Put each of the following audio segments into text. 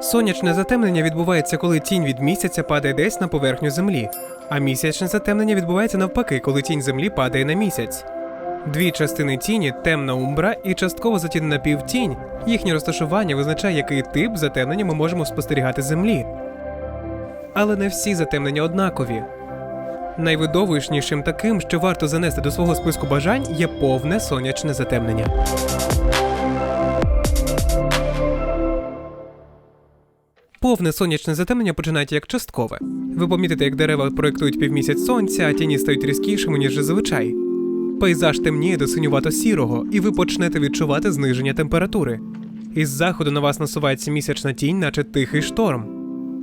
Сонячне затемнення відбувається, коли тінь від місяця падає десь на поверхню землі, а місячне затемнення відбувається навпаки, коли тінь землі падає на місяць. Дві частини тіні темна умбра і частково затінена півтінь. Їхнє розташування визначає, який тип затемнення ми можемо спостерігати землі. Але не всі затемнення однакові. Найвидовищнішим таким, що варто занести до свого списку бажань, є повне сонячне затемнення. Повне сонячне затемнення починається як часткове. Ви помітите, як дерева проєктують півмісяць сонця, а тіні стають різкішими, ніж зазвичай. Пейзаж темніє до синювато-сірого, і ви почнете відчувати зниження температури. Із заходу на вас насувається місячна тінь, наче тихий шторм.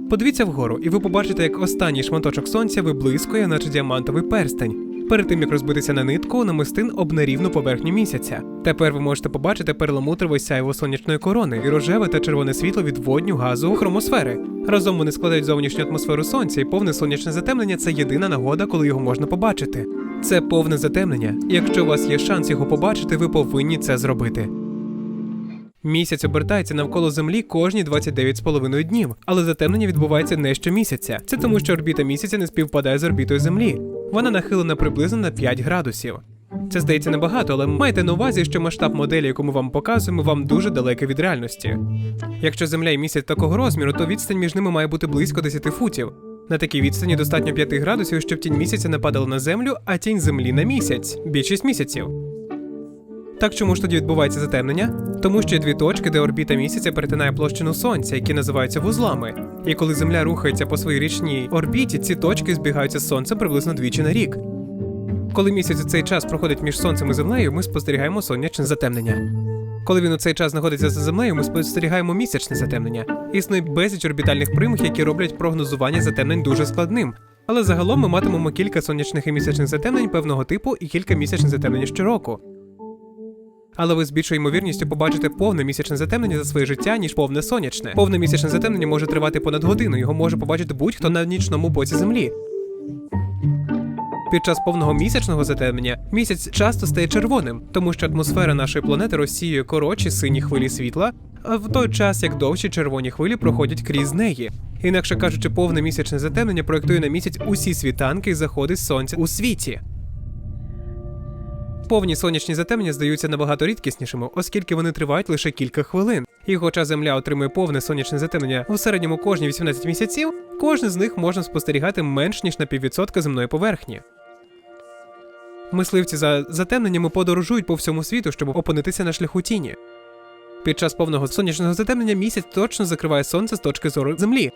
Подивіться вгору, і ви побачите, як останній шматочок сонця виблискує, наче діамантовий перстень. Перед тим як розбитися на нитку, намистин об нерівну поверхню місяця. Тепер ви можете побачити перламутрове сяйво сонячної корони і рожеве та червоне світло від водню газу хромосфери. Разом вони складають зовнішню атмосферу сонця, і повне сонячне затемнення це єдина нагода, коли його можна побачити. Це повне затемнення. Якщо у вас є шанс його побачити, ви повинні це зробити. Місяць обертається навколо Землі кожні 29,5 днів, але затемнення відбувається не щомісяця. Це тому, що орбіта місяця не співпадає з орбітою Землі. Вона нахилена приблизно на 5 градусів. Це здається небагато, але майте на увазі, що масштаб моделі, яку ми вам показуємо, вам дуже далекий від реальності. Якщо Земля і місяць такого розміру, то відстань між ними має бути близько 10 футів. На такій відстані достатньо 5 градусів, щоб тінь місяця не падала на землю, а тінь землі на місяць більшість місяців. Так чому ж тоді відбувається затемнення? Тому що є дві точки, де орбіта місяця перетинає площину сонця, які називаються вузлами. І коли Земля рухається по своїй річній орбіті, ці точки збігаються з сонцем приблизно двічі на рік. Коли місяць у цей час проходить між сонцем і землею, ми спостерігаємо сонячне затемнення. Коли він у цей час знаходиться за землею, ми спостерігаємо місячне затемнення. Існує безліч орбітальних примх, які роблять прогнозування затемнень дуже складним. Але загалом ми матимемо кілька сонячних і місячних затемнень певного типу і кілька місячних затемнень щороку. Але ви з більшою ймовірністю побачите повне місячне затемнення за своє життя, ніж повне сонячне. Повне місячне затемнення може тривати понад годину, його може побачити будь-хто на нічному боці землі. Під час повного місячного затемнення місяць часто стає червоним, тому що атмосфера нашої планети розсіює коротші сині хвилі світла, а в той час як довші червоні хвилі проходять крізь неї. Інакше кажучи, повне місячне затемнення проєктує на місяць усі світанки і заходи сонця у світі. Повні сонячні затемнення здаються набагато рідкіснішими, оскільки вони тривають лише кілька хвилин. І хоча Земля отримує повне сонячне затемнення у середньому кожні 18 місяців, кожне з них можна спостерігати менш ніж на піввідсотка земної поверхні. Мисливці за затемненнями подорожують по всьому світу, щоб опинитися на шляху тіні. Під час повного сонячного затемнення місяць точно закриває сонце з точки зору Землі.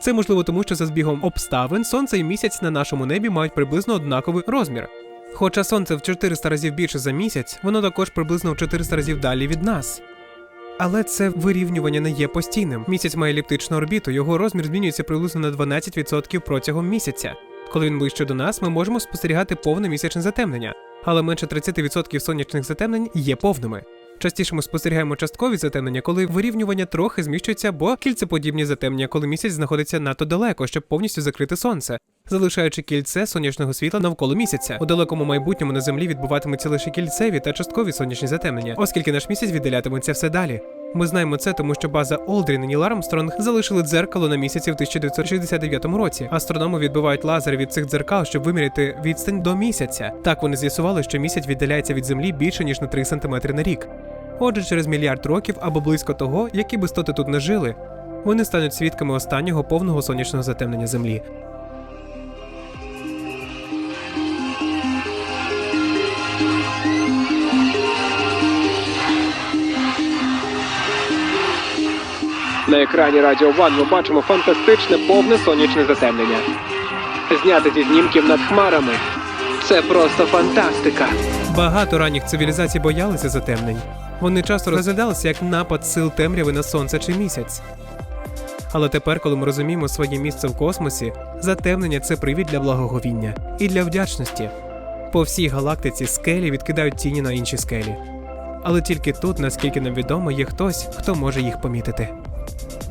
Це можливо тому, що за збігом обставин сонце і місяць на нашому небі мають приблизно однаковий розмір. Хоча сонце в 400 разів більше за місяць, воно також приблизно в 400 разів далі від нас. Але це вирівнювання не є постійним. Місяць має еліптичну орбіту, його розмір змінюється приблизно на 12% протягом місяця. Коли він ближче до нас, ми можемо спостерігати повне місячне затемнення, але менше 30% сонячних затемнень є повними. Частіше ми спостерігаємо часткові затемнення, коли вирівнювання трохи зміщується, бо кільцеподібні затемнення, коли місяць знаходиться надто далеко, щоб повністю закрити сонце, залишаючи кільце сонячного світла навколо місяця. У далекому майбутньому на землі відбуватимуться лише кільцеві та часткові сонячні затемнення, оскільки наш місяць віддалятиметься все далі. Ми знаємо це, тому що база Олдрін і Ніл Армстронг залишили дзеркало на місяці в 1969 році. Астрономи відбивають лазери від цих дзеркал, щоб виміряти відстань до місяця. Так вони з'ясували, що місяць віддаляється від землі більше ніж на 3 см на рік. Отже, через мільярд років або близько того, які б істоти тут не жили, вони стануть свідками останнього повного сонячного затемнення Землі. На екрані Радіо Ван ми бачимо фантастичне повне сонячне затемнення. Зняте зі знімків над хмарами. Це просто фантастика. Багато ранніх цивілізацій боялися затемнень. Вони часто розглядалися як напад сил темряви на сонце чи місяць. Але тепер, коли ми розуміємо своє місце в космосі, затемнення це привід для благоговіння і для вдячності. По всій галактиці скелі відкидають тіні на інші скелі. Але тільки тут, наскільки нам відомо, є хтось, хто може їх помітити. Thank you.